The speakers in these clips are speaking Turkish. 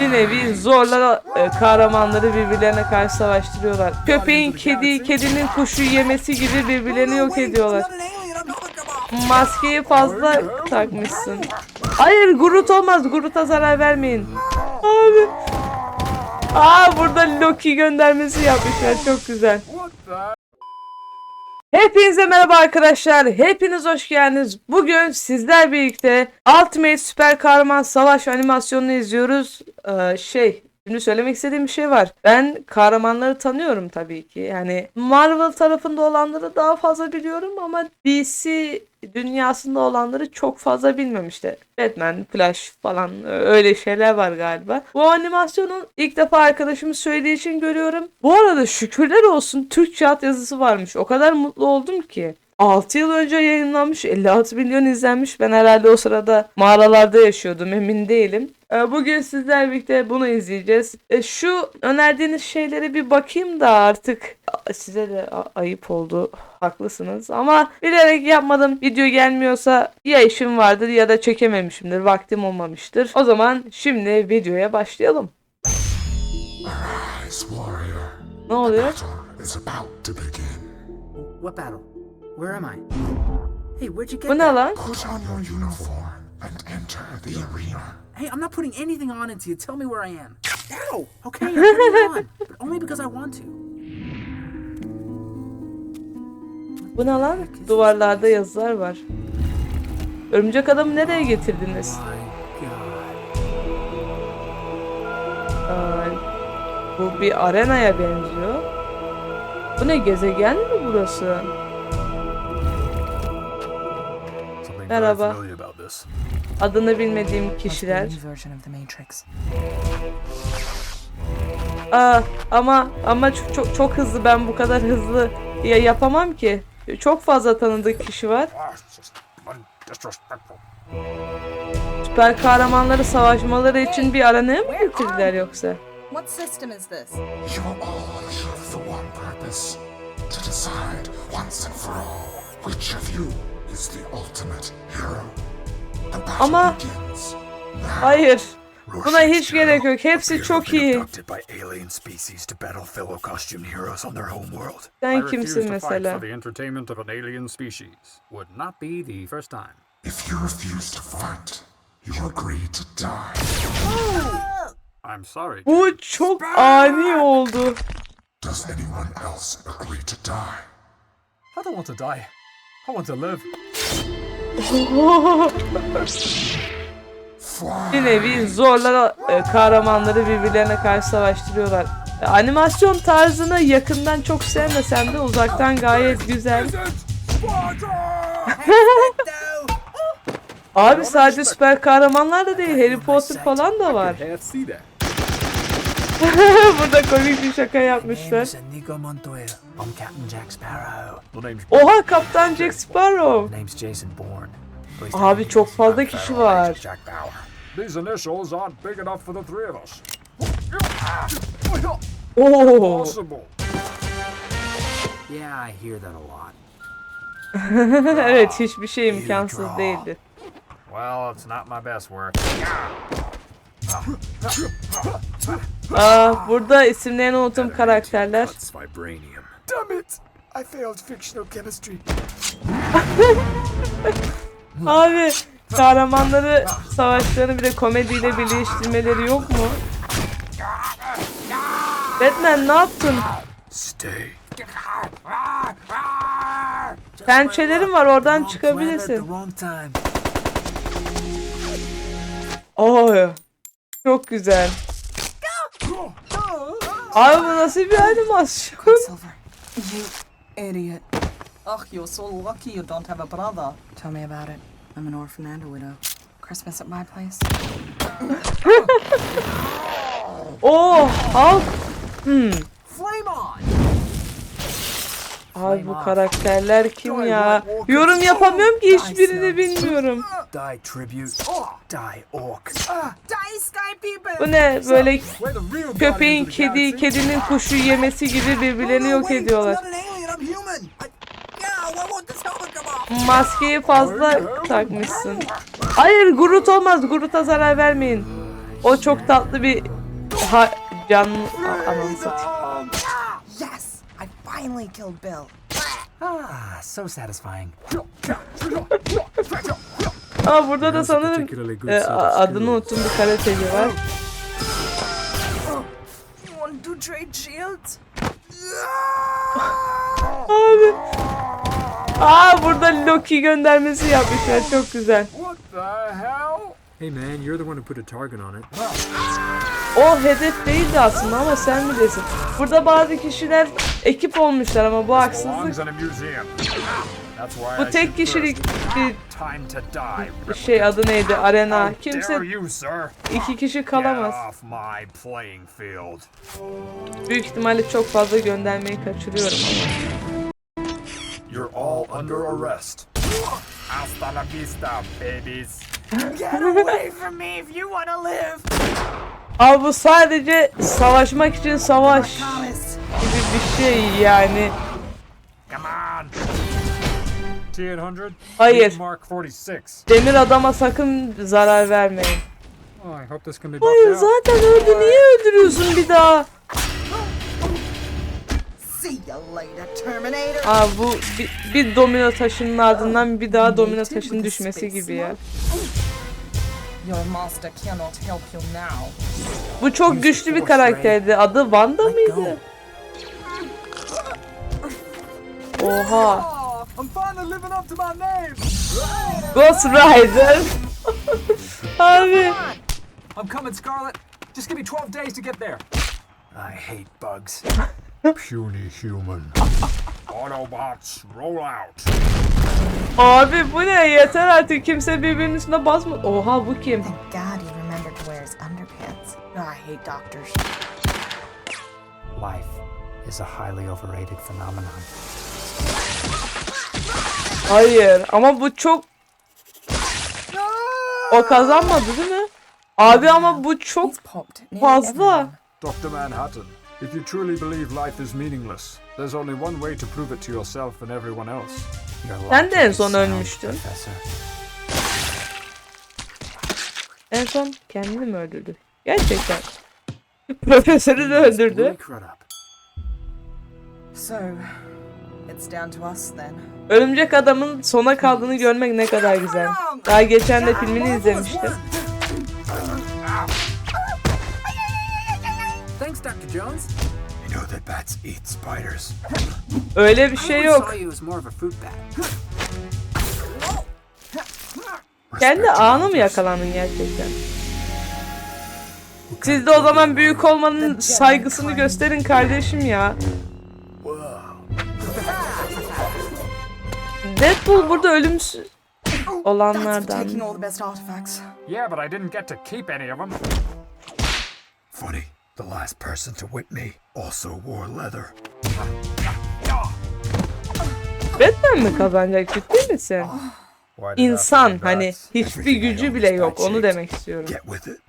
Bir nevi zorla e, kahramanları birbirlerine karşı savaştırıyorlar. Köpeğin kedi, kedinin kuşu yemesi gibi birbirlerini yok ediyorlar. Maskeyi fazla takmışsın. Hayır Groot olmaz. Groot'a zarar vermeyin. Abi. Aa burada Loki göndermesi yapmışlar. Çok güzel. Hepinize merhaba arkadaşlar. Hepiniz hoş geldiniz. Bugün sizler birlikte Ultimate Süper Kahraman Savaş animasyonunu izliyoruz. Ee, şey Şimdi söylemek istediğim bir şey var. Ben kahramanları tanıyorum tabii ki. Yani Marvel tarafında olanları daha fazla biliyorum ama DC dünyasında olanları çok fazla bilmem işte. Batman, Flash falan öyle şeyler var galiba. Bu animasyonun ilk defa arkadaşımız söylediği için görüyorum. Bu arada şükürler olsun Türkçe alt yazısı varmış. O kadar mutlu oldum ki. 6 yıl önce yayınlanmış 56 milyon izlenmiş. Ben herhalde o sırada mağaralarda yaşıyordum emin değilim. Ee, Bugün sizler birlikte bunu izleyeceğiz. Ee, Şu önerdiğiniz şeylere bir bakayım da artık size de ayıp oldu. Haklısınız ama bilerek yapmadım. Video gelmiyorsa ya işim vardır ya da çekememişimdir. Vaktim olmamıştır. O zaman şimdi videoya başlayalım. Ne oluyor? Battle is about to begin. What battle? Where am I? Hey, where'd you get Bu ne lan? Put on your uniform and enter the arena. Hey, I'm not putting anything on until you tell me where I am. No! Okay, I'm putting it on, but only because I want to. Bu ne lan? Duvarlarda yazılar var. Örümcek adamı nereye getirdiniz? Ay, bu bir arenaya benziyor. Bu ne gezegen mi burası? Merhaba. Adını bilmediğim kişiler. Aa, ama ama çok, çok çok hızlı ben bu kadar hızlı ya yapamam ki. Çok fazla tanıdık kişi var. Süper kahramanları savaşmaları için bir arenaya mı getirdiler yoksa? What system is this? You all have the one purpose to decide once and for all which of you is the ultimate hero. The battle Ama- begins. Hayır. Buna hiç gerek yok. Hepsi çok iyi. Sen kimsin mesela? for the entertainment of an alien species. Would not be the first time. If you refuse to fight, you agree to die. I'm sorry. Bu çok ani oldu. Does anyone else agree to die? I don't want to die. I want to live. Bir nevi zorla e, kahramanları birbirlerine karşı savaştırıyorlar. E, animasyon tarzını yakından çok sevmesem de uzaktan gayet güzel. Abi sadece süper kahramanlar da değil, Harry Potter falan da var. Burada komik bir şaka yapmışlar. I'm Captain Jack Sparrow. Oha Kaptan Jack Sparrow. Name's Jason Bourne. Abi çok fazla kişi var. Jack Bauer. These initials aren't big enough for the three of us. Oo. Possible. Yeah, I hear that a lot. evet hiçbir şey imkansız değildi. Well, it's not my best work. Aa, burada isimlerini unuttum karakterler. Damn it! I failed fictional chemistry. Abi kahramanları savaşlarını bir de komediyle birleştirmeleri yok mu? Batman ne yaptın? Stay. Pençelerin var oradan çıkabilirsin. Oo. Çok güzel. Abi bu nasıl bir animasyon? Silver. You idiot. Ugh, you're so lucky you don't have a brother. Tell me about it. I'm an orphan and a widow. Christmas at my place. Oo, Hmm. Flame on! Abi bu karakterler kim ya? Yorum yapamıyorum ki hiçbirini bilmiyorum. Bu ne böyle köpeğin kedi, kedinin kuşu yemesi gibi birbirlerini yok ediyorlar. Maskeyi fazla takmışsın. Hayır Groot olmaz. Groot'a zarar vermeyin. O çok tatlı bir ha, canlı ananı satayım. Finally killed Bill. Ah, so satisfying. Ama burada da sanırım e, adını unuttum bir karateci var. Abi. Aa burada Loki göndermesi yapmışlar çok güzel. What the hell? Hey man, you're the one who put a target on it. O hedef değildi aslında ama sen bilirsin. Burada bazı kişiler ekip olmuşlar ama bu haksızlık. Bu tek kişilik bir Time to die. şey adı neydi arena. Kimse iki kişi kalamaz. off my playing field. Büyük ihtimalle çok fazla göndermeyi kaçırıyorum ama. You're all under arrest. Hasta la vista, babies. Get away from me if you want to live! Abi bu sadece savaşmak için savaş Thomas! gibi bir şey yani. Come on. T-800? Hayır. Mark 46. Demir adama sakın zarar vermeyin. Oh, I hope this can be Hayır zaten öldü. Niye öldürüyorsun bir daha? Aa bu bir, bir domino taşının ardından bir daha domino taşının düşmesi gibi ya. Your master cannot help you now. Bu çok güçlü bir karakterdi. Adı Wanda mıydı? Oha. Oh, I'm finally living up to my name. Ghost Rider. Abi. I'm coming, Scarlet. Just give me 12 days to get there. I hate bugs. Puny human. Autobots, roll out. Abi bu ne? Yeter artık. Kimse birbirinin üstüne basma. Oha bu kim? Thank God he remembered to wear his underpants. I hate doctors. Life is a highly overrated phenomenon. Hayır ama bu çok... O kazanmadı değil mi? Abi ama bu çok fazla. Dr. Manhattan, if you truly believe life is meaningless, there's only one way to prove it to yourself and everyone else. Sen de en son ölmüştün. Professor. En son kendini mi öldürdü? Gerçekten. Profesörü de öldürdü. Wake right up. So, it's down to us then. Örümcek adamın sona kaldığını görmek ne kadar güzel. Daha geçen de filmini izlemiştim. Jones. You know that bats eat spiders. Öyle bir şey yok. Kendi anı mı yakalandın gerçekten? Siz de o zaman büyük olmanın saygısını gösterin kardeşim ya. Deadpool burada ölümsüz olanlardan. Yeah, but I didn't get to keep any of them. Funny, the last person to whip me also wore leather. Batman mi kazanacak ciddi misin? I İnsan hani hiçbir gücü bile yok onu demek istiyorum. Get with it.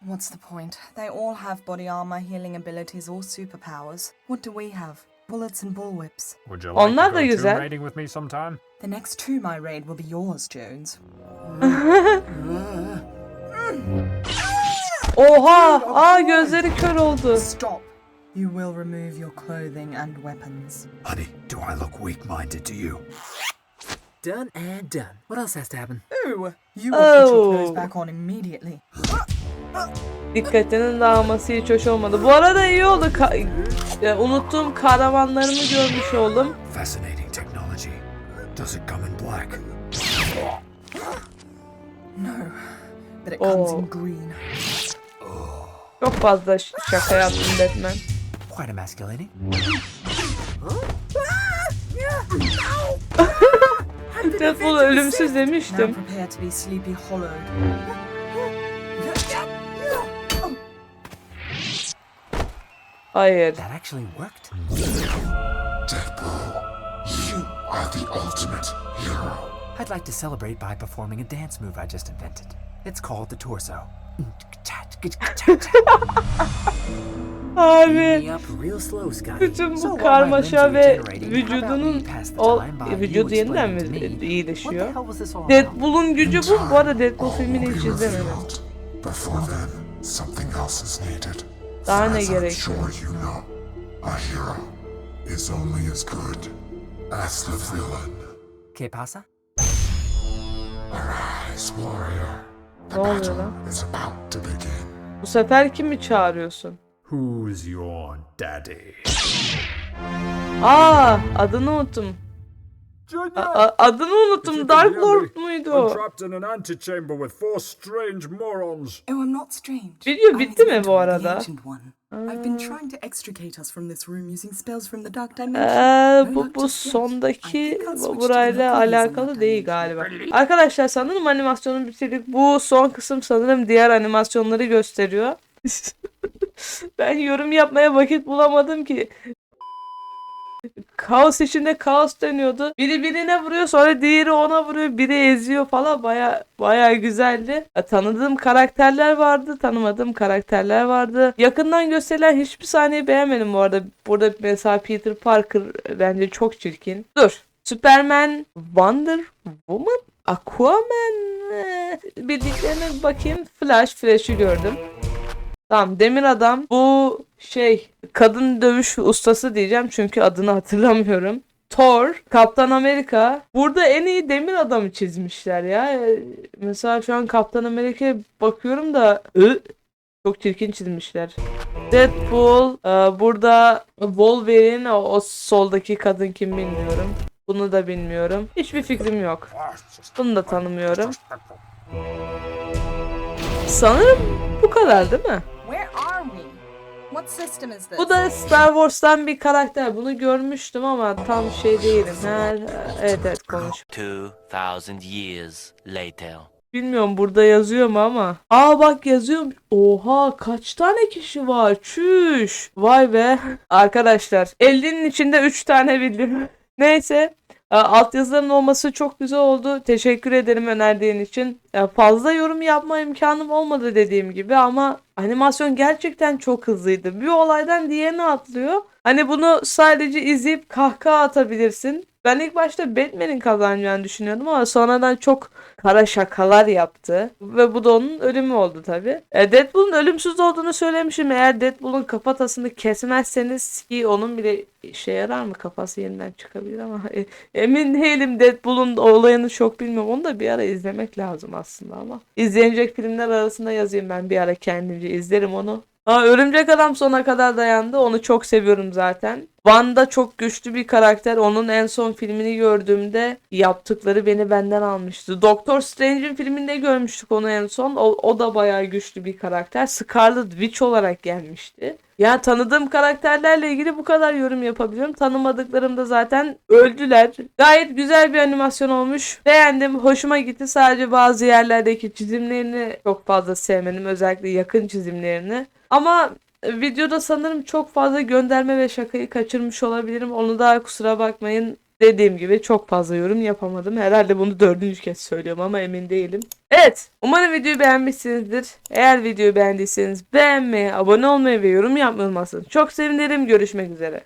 What's the point? They all have body armor, healing abilities, or superpowers. What do we have? Bullets and bullwhips. Would you like Onlar to da güzel. raiding with me sometime? The next tomb I raid will be yours, Jones. Oha! Aa gözleri kör oldu. Stop. You will remove your clothing and weapons. Honey, do I look weak-minded to you? Done and done. What else has to happen? Ooh! You will put your Oh. clothes back on immediately. Dikkatinin dağılması hiç hoş olmadı. Bu arada iyi oldu. Ka- e, unuttuğum kahramanlarımı görmüş oldum. Fascinating technology. Does it come in black? No, but it comes Oh. in green. Çok fazla şaka yaptım Batman. Quite emasculating. Deadpool ölümsüz demiştim. Hayır. That actually worked. Deadpool, you are the ultimate hero. I'd like to celebrate by performing a dance move I just invented. It's called the torso. Abi. Bütün bu karmaşa ve vücudunun o vücudu yeniden mi iyileşiyor? What the hell was this all about? Deadpool'un gücü bu. Bu arada Deadpool filmini hiç izlemedim. Daha ne as I'm gerekiyor? sure you know, a hero is only as good as the villain. ¿Qué pasa? Arise, warrior. Ne oluyor lan? Bu sefer kimi çağırıyorsun? Who's your daddy? Aa adını unuttum. Junior! A- adını unuttum. Dark Lord me, muydu I'm o? trapped in an antechamber with four strange morons. Oh, I'm not strange. Video bitti mi bu arada? I've been trying to extricate us from this room using spells from the dark dimension. Ee, bu bu sondaki to burayla alakalı değil galiba. Arkadaşlar sanırım animasyonu bitirdik. Bu son kısım sanırım diğer animasyonları gösteriyor. ben yorum yapmaya vakit bulamadım ki. Kaos içinde kaos dönüyordu. Biri birine vuruyor sonra diğeri ona vuruyor. Biri eziyor falan. Baya baya güzeldi. Ya, tanıdığım karakterler vardı. Tanımadığım karakterler vardı. Yakından gösterilen hiçbir sahneyi beğenmedim bu arada. Burada mesela Peter Parker bence çok çirkin. Dur. Superman, Wonder Woman, Aquaman eh, bildiklerine bakayım. Flash, Flash'ı gördüm. Tamam Demir Adam bu şey kadın dövüş ustası diyeceğim çünkü adını hatırlamıyorum. Thor, Kaptan Amerika. Burada en iyi Demir Adam'ı çizmişler ya. Ee, Mesela şu an Kaptan Amerika'ya bakıyorum da çok çirkin çizmişler. Deadpool, e, burada Wolverine, o soldaki kadın kim bilmiyorum. Bunu da bilmiyorum. Hiçbir fikrim yok. Bunu da tanımıyorum. Sanırım bu kadar değil mi? What system is this? Bu da Star Wars'tan bir karakter. Bunu görmüştüm ama tam şey değilim. Ha, evet evet konuş. 2,000 years later. Bilmiyorum burada yazıyor mu ama. Aa bak yazıyor. Oha kaç tane kişi var? Çüş. Vay be. Arkadaşlar 50'nin içinde 3 tane bildim. Neyse. E, Altyazıların olması çok güzel oldu. Teşekkür ederim önerdiğin için. E, Fazla yorum yapma imkanım olmadı dediğim gibi ama animasyon gerçekten çok hızlıydı. Bir olaydan diğerine atlıyor. Hani bunu sadece izleyip kahkaha atabilirsin. Ben ilk başta Batman'in kazanacağını düşünüyordum ama sonradan çok kara şakalar yaptı. Ve bu da onun ölümü oldu tabi. E, Deadpool'un ölümsüz olduğunu söylemişim. Eğer Deadpool'un kafatasını kesmezseniz ki onun bile işe yarar mı? Kafası yeniden çıkabilir ama e, emin değilim Deadpool'un olayını çok bilmiyorum. Onu da bir ara izlemek lazım aslında ama. İzlenecek filmler arasında yazayım ben bir ara kendimce izlerim onu. Aa, Örümcek Adam sona kadar dayandı. Onu çok seviyorum zaten. Wanda çok güçlü bir karakter. Onun en son filmini gördüğümde yaptıkları beni benden almıştı. Doctor Strange'in filminde görmüştük onu en son. O, o da bayağı güçlü bir karakter. Scarlet Witch olarak gelmişti. Yani tanıdığım karakterlerle ilgili bu kadar yorum yapabiliyorum. Tanımadıklarım da zaten öldüler. Gayet güzel bir animasyon olmuş. Beğendim. Hoşuma gitti. Sadece bazı yerlerdeki çizimlerini çok fazla sevmedim. Özellikle yakın çizimlerini. Ama videoda sanırım çok fazla gönderme ve şakayı kaçırmış olabilirim. Onu da kusura bakmayın. Dediğim gibi çok fazla yorum yapamadım. Herhalde bunu dördüncü kez söylüyorum ama emin değilim. Evet. Umarım videoyu beğenmişsinizdir. Eğer videoyu beğendiyseniz beğenmeyi, abone olmayı ve yorum yapmayı unutmazsanız çok sevinirim. Görüşmek üzere.